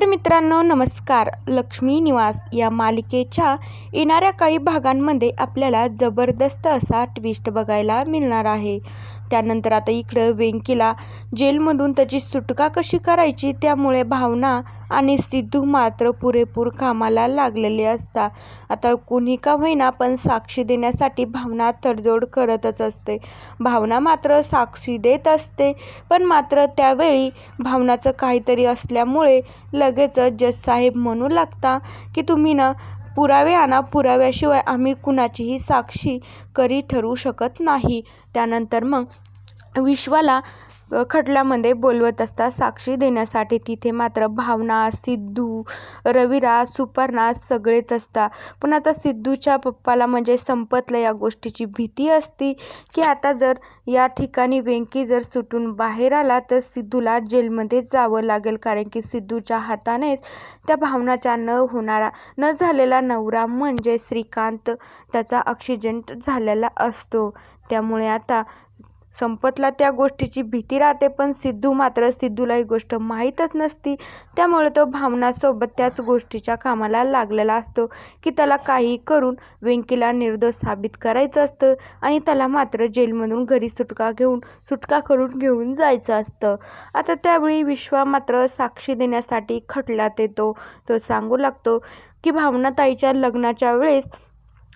तर मित्रांनो नमस्कार. लक्ष्मी निवास या मालिकेच्या येणाऱ्या काही भागांमध्ये आपल्याला जबरदस्त असा ट्विस्ट बघायला मिळणार आहे. त्यानंतर आता इकडं वेंकीला जेलमधून त्याची सुटका कशी करायची त्यामुळे भावना आणि सिद्धू मात्र पुरेपूर कामाला लागलेले असतात आता कुणी का होईना पण साक्षी देण्यासाठी भावना तडजोड करतच असते. भावना मात्र साक्षी देत असते पण मात्र त्यावेळी भावनाचं काहीतरी असल्यामुळे लगेचच जज साहेब म्हणू लागता की तुम्ही ना पुरावे आणा पुराव्याशिवाय आम्ही कुणाचीही साक्षी करी ठरवू शकत नाही. त्यानंतर मग विश्वाला खटल्यामध्ये बोलवत असता साक्षी देण्यासाठी तिथे मात्र भावना सिद्धू रविराज सुपर्णा सगळेच असतात पण आता सिद्धूच्या पप्पाला म्हणजे संपतला या गोष्टीची भीती असती की आता जर या ठिकाणी वेंकी जर सुटून बाहेर आला तर सिद्धूला जेलमध्ये जावं लागेल कारण की सिद्धूच्या हातानेच त्या भावनाच्या न होणारा न झालेला नवरा म्हणजे श्रीकांत त्याचा ॲक्सिडेंट झालेला असतो. त्यामुळे आता संपतला त्या गोष्टीची भीती राहते पण सिद्धू मात्र सिद्धूला ही गोष्ट माहीतच नसती. त्यामुळे तो भावनासोबत त्याच गोष्टीच्या कामाला लागलेला असतो की त्याला काही करून वेंकीला निर्दोष साबित करायचं असतं आणि त्याला मात्र जेलमधून घरी सुटका घेऊन सुटका करून घेऊन जायचं असतं. आता त्यावेळी विश्वा मात्र साक्षी देण्यासाठी खटल्यात येतो. तो सांगू लागतो की भावनाताईच्या लग्नाच्या वेळेस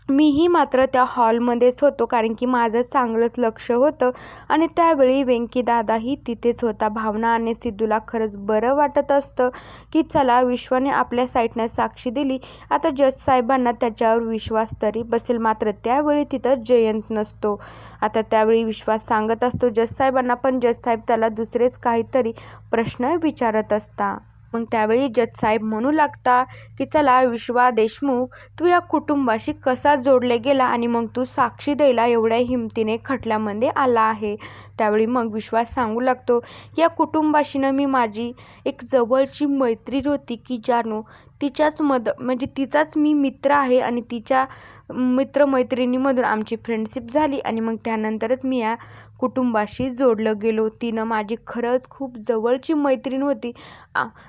मीही मात्र त्या हॉलमध्येच होतो कारण की माझं चांगलंच लक्ष होतं. आणि त्यावेळी वेंकी दादाही तिथेच होता. भावना आणि सिद्धूला खरंच बरं वाटत असतं की चला विश्वाने आपल्या साईटनं साक्षी दिली. आता जज साहेबांना त्याच्यावर विश्वास तरी बसेल मात्र त्यावेळी तिथं जयंत नसतो. आता त्यावेळी विश्वास सांगत असतो जज साहेबांना पण जज साहेब त्याला दुसरेच काहीतरी प्रश्न विचारत असता. मग त्यावेळी जजसाहेब म्हणू लागता की चला विश्वा देशमुख तू या कुटुंबाशी कसा जोडले गेला आणि मग तू साक्षी द्यायला एवढ्या हिमतीने खटल्यामध्ये आला आहे त्यावेळी मग विश्वास सांगू लागतो या कुटुंबाशीनं मी माझी एक जवळची मैत्रीण होती की ज्यानं तिच्याच मद म्हणजे तिचाच मी मित्र आहे आणि तिच्या मित्रमैत्रिणीमधून आमची फ्रेंडशिप झाली आणि मग त्यानंतरच मी या कुटुंबाशी जोडलं गेलो. तिनं माझी खरंच खूप जवळची मैत्रीण होती.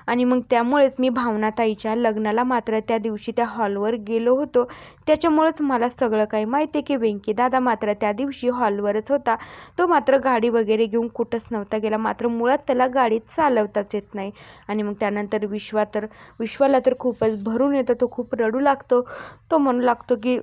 आणि मग त्यामुळेच मी भावनाताईच्या लग्नाला मात्र त्या दिवशी त्या हॉलवर गेलो होतो. त्याच्यामुळंच मला सगळं काही माहिती आहे की वेंकी दादा मात्र त्या दिवशी हॉलवरच होता. तो मात्र गाडी वगैरे घेऊन कुठंच नव्हता गेला. मात्र मुळात त्याला गाडी चालवताच येत नाही. आणि मग त्यानंतर विश्वा तर विश्वाला तर खूपच भरून येतं. तो खूप रडू लागतो. तो म्हणू लागतो की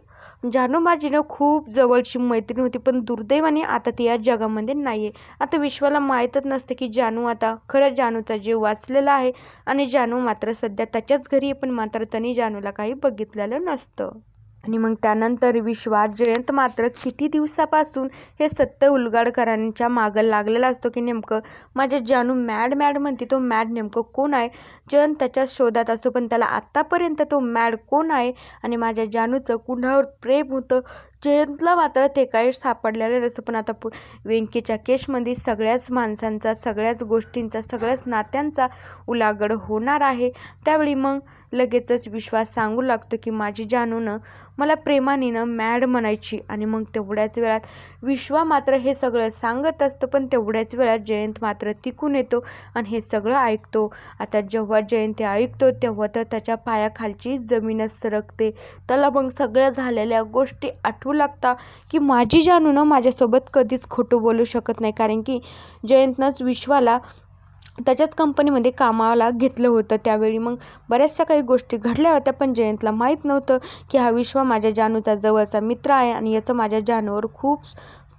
जानू खूप जवळची मैत्रीण होती पण दुर्दैवाने आता ती या जगामध्ये नाही आहे आता विश्वाला माहीतच नसतं की जानू आता खरंच जानूचा जीव वाचलेला आहे. आणि जानू मात्र सध्या त्याच्याच घरी आहे पण मात्र त्यांनी जानूला काही बघितलेलं नसतं. आणि मग त्यानंतर विश्वास जयंत मात्र किती दिवसापासून हे सत्य उलगाडकरांच्या मागं लागलेला असतो की नेमकं माझ्या जानू मॅड मॅड म्हणते तो मॅड नेमकं कोण आहे? जयंत त्याच्या शोधात असतो पण त्याला आत्तापर्यंत तो मॅड कोण आहे? आणि माझ्या जानूचं कुणावर प्रेम होतं. जयंतला मात्र ते काही सापडलेलं नसतं पण आता पु वेंकीच्या केशमध्ये सगळ्याच माणसांचा सगळ्याच गोष्टींचा सगळ्याच नात्यांचा उलागड होणार आहे. त्यावेळी मग लगेचच विश्वास सांगू लागतो की माझी जानूनं मला प्रेमानेनं मॅड म्हणायची आणि मग तेवढ्याच वेळात विश्वा मात्र हे सगळं सांगत असतं पण तेवढ्याच वेळात जयंत मात्र तिकून येतो आणि हे सगळं ऐकतो. आता जेव्हा जयंत ऐकतो तेव्हा तर त्याच्या पायाखालची जमीनच सरकते. त्याला मग सगळ्या झालेल्या गोष्टी आठवू लागता की माझी जानूनं माझ्यासोबत कधीच खोटं बोलू शकत नाही कारण की जयंतनंच विश्वाला त्याच्याच कंपनीमध्ये कामाला घेतलं होतं त्यावेळी. मग बऱ्याचशा काही गोष्टी घडल्या होत्या पण जयंतला माहीत नव्हतं की हा विश्वा माझ्या जानूचा जवळचा मित्र आहे आणि याचं माझ्या जानूवर खूप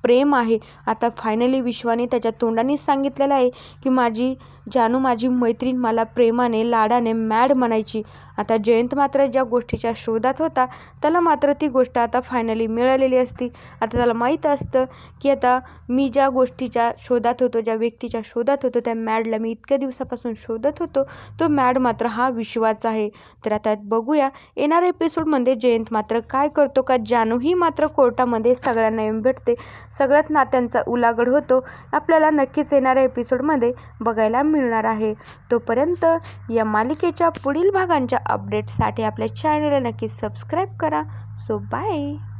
प्रेम आहे. आता फायनली विश्वाने त्याच्या तोंडानेच सांगितलेलं आहे की माझी जानू माझी मैत्रीण मला प्रेमाने लाडाने मॅड म्हणायची. आता जयंत मात्र ज्या गोष्टीच्या शोधात होता त्याला मात्र ती गोष्ट आता फायनली मिळालेली असती. आता त्याला माहीत असतं की आता मी ज्या गोष्टीच्या शोधात होतो ज्या व्यक्तीच्या शोधात होतो त्या मॅडला मी इतक्या दिवसापासून शोधत होतो तो मॅड मात्र हा विश्वाचा आहे. तर आता बघूया येणाऱ्या एपिसोडमध्ये जयंत मात्र काय करतो का? जानूही मात्र कोर्टामध्ये सगळ्यांना येऊन भेटते. सगळ्याच नात्यांचा उलागड होतो आपल्याला नक्कीच येणाऱ्या एपिसोडमध्ये बघायला मिळणार आहे. तोपर्यंत या मालिकेच्या पुढील भागांच्या अपडेट्ससाठी आपल्या चॅनलला नक्कीच सबस्क्राईब करा. So bye